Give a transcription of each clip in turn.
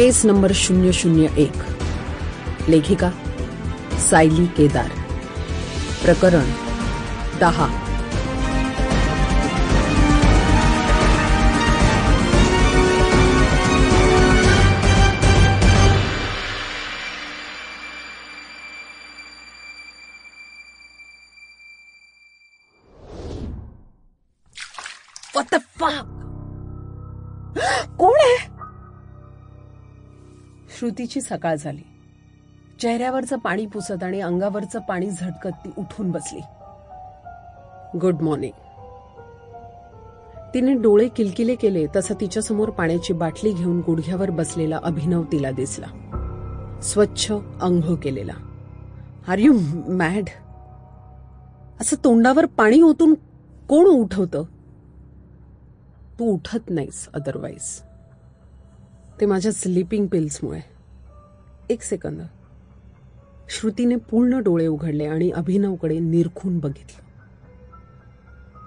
केस number शून्य शून्य एक। लेखिका सायली केदार। प्रकरण दहा? कोण आहे श्रुतीची सकाळ झाली. चेहऱ्यावरचं पाणी पुसत आणि अंगावरचं पाणी झटकत ती उठून बसली. Good morning. तिने डोळे किलकिले केले तसं तिच्यासमोर पाण्याची बाटली घेऊन गुडघ्यावर बसलेला अभिनव तिला दिसला. स्वच्छ अंघोळ केलेला. Are you mad? असं तोंडावर पाणी ओतून कोण उठवतं? तू उठत नाहीस अदरवाईज ते माझ्या स्लीपिंग पिल्समुळे. एक सेकंद. श्रुतीने पूर्ण डोळे उघडले आणि अभिनवकडे निरखून बघितलं.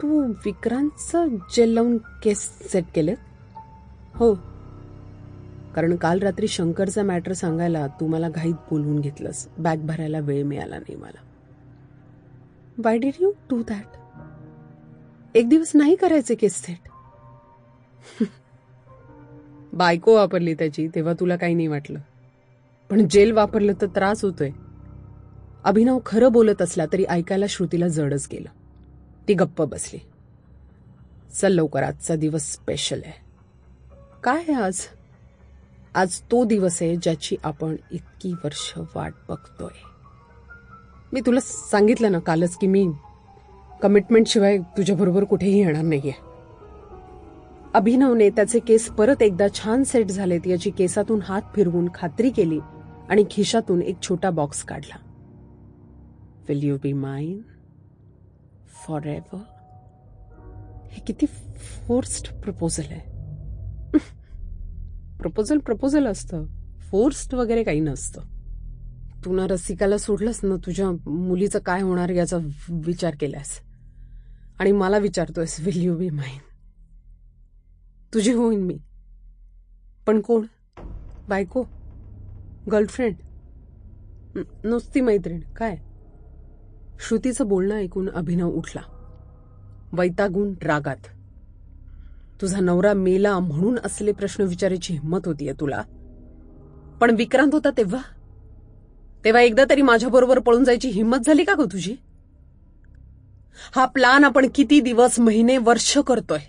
तू विक्रांतचं जेल लावून केस सेट केलेत? हो. कारण काल रात्री शंकरचा मॅटर सांगायला तू मला घाईत बोलवून घेतलंस. बॅग भरायला वेळ मिळाला नाही मला. Why did you do that एक दिवस नाही करायचे केस सेट बायको वापरली त्याची तेव्हा तुला काही नाही वाटलं. पण जेल वापरलं तर त्रास होतोय. अभिनव खरं बोलत असला तरी ऐकायला श्रुतीला जडच गेलं. ती गप्प बसली. चल लवकर आजचा दिवस स्पेशल आहे. काय आहे आज? आज तो दिवस आहे ज्याची आपण इतकी वर्ष वाट बघतोय. मी तुला सांगितलं ना कालच की मी कमिटमेंट शिवाय तुझ्याबरोबर कुठेही येणार नाहीये. अभिनवने त्याचे केस परत एकदा छान सेट झालेत याची केसातून हात फिरवून खात्री केली. आणि खिशातून एक छोटा बॉक्स काढला. Will you be mine forever हे किती फोर्स्ड प्रपोजल आहे. प्रपोजल प्रपोजल असतं. फोर्स्ड वगैरे काही नसतं. तू ना रसिकाला सोडलंस ना तुझ्या मुलीचं काय होणार याचा विचार केलास. आणि मला विचारतोयस विल यू बी माइन तुझी होईन मी. पण कोण? बायको? गर्लफ्रेंड? नुसती मैत्रीण काय? श्रुतीचं बोलणं ऐकून अभिनव उठला. वैतागून रागात. तुझा नवरा मेला म्हणून असले प्रश्न विचारायची हिंमत होतीये तुला. पण विक्रांत होता तेव्हा? तेव्हा एकदा तरी माझ्याबरोबर पळून जायची हिंमत झाली का ग तुझी? हा प्लान आपण किती दिवस महिने वर्ष करतोय.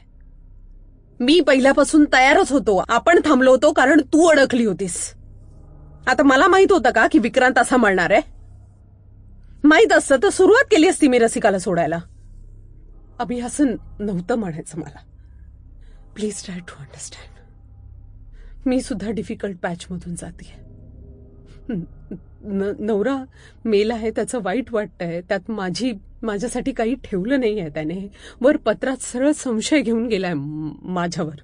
मी पहिल्यापासून तयारच होतो. आपण थांबलो होतो कारण तू अडकली होतीस. आता मला माहीत होतं का की विक्रांत असा म्हणणार आहे? माहीत असतं तर सुरुवात केली असती मी रसिकाला सोडायला. अभि असं नव्हतं म्हणायचं मला. प्लीज ट्राय टू अंडरस्टँड मी सुद्धा डिफिकल्ट पॅच मधून जाते. नवरा मेला आहे त्याचं वाईट वाटतंय त्यात माझी माझ्यासाठी काही ठेवलं नाही आहे त्याने. वर पत्रात सरळ संशय घेऊन गेलाय माझ्यावर.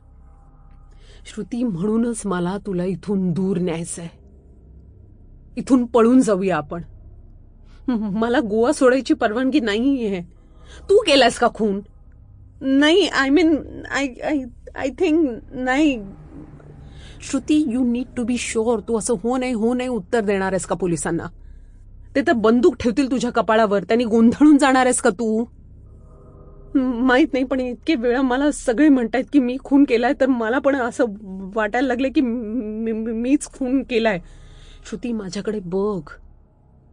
श्रुती म्हणूनच मला तुला इथून दूर न्यायचंय. इथून पळून जाऊया आपण. मला गोवा सोडायची परवानगी नाहीये. तू केलास का खून? नाही I mean I I I think नाही. Shruti you need to be sure तू असं हो नाही हो नाही उत्तर देणार आहेस का पोलिसांना? ते तर बंदूक ठेवतील तुझ्या कपाळावर. त्यांनी गोंधळून जाणार आहेस का तू? माहीत माहीत नाही पण इतके वेळा मला सगळे म्हणतायत की मी खून केलाय तर मला पण असं वाटायला लागलं की मीच खून केलाय. श्रुती माझ्याकडे बघ.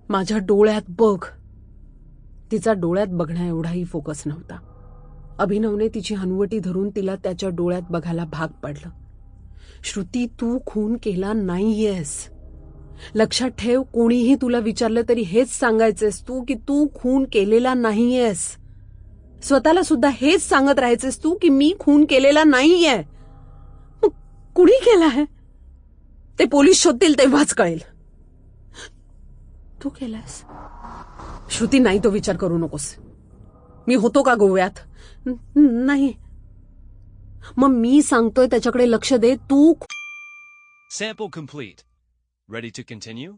माझ्या डोळ्यात बघ. तिचा डोळ्यात बघण्या एवढाही फोकस नव्हता. अभिनवने तिची हनुवटी धरून तिला त्याच्या डोळ्यात बघायला भाग पडलं. श्रुती तू खून केला नाहीयेस. लक्षात ठेव कोणीही तुला विचारलं तरी हेच सांगायचेस तू की तू खून केलेला नाहीयेस. स्वतःला सुद्धा हेच सांगत राहायचेस तू की मी खून केलेला नाहीये. मग कुणी केलाय ते पोलीस शोधतील तेव्हाच कळेल. तू केलास श्रुती नाही तो विचार करू नकोस. मी होतो का गोव्यात? नाही. मग मी सांगतोय त्याच्याकडे लक्ष दे. तू Sample complete. Ready to continue?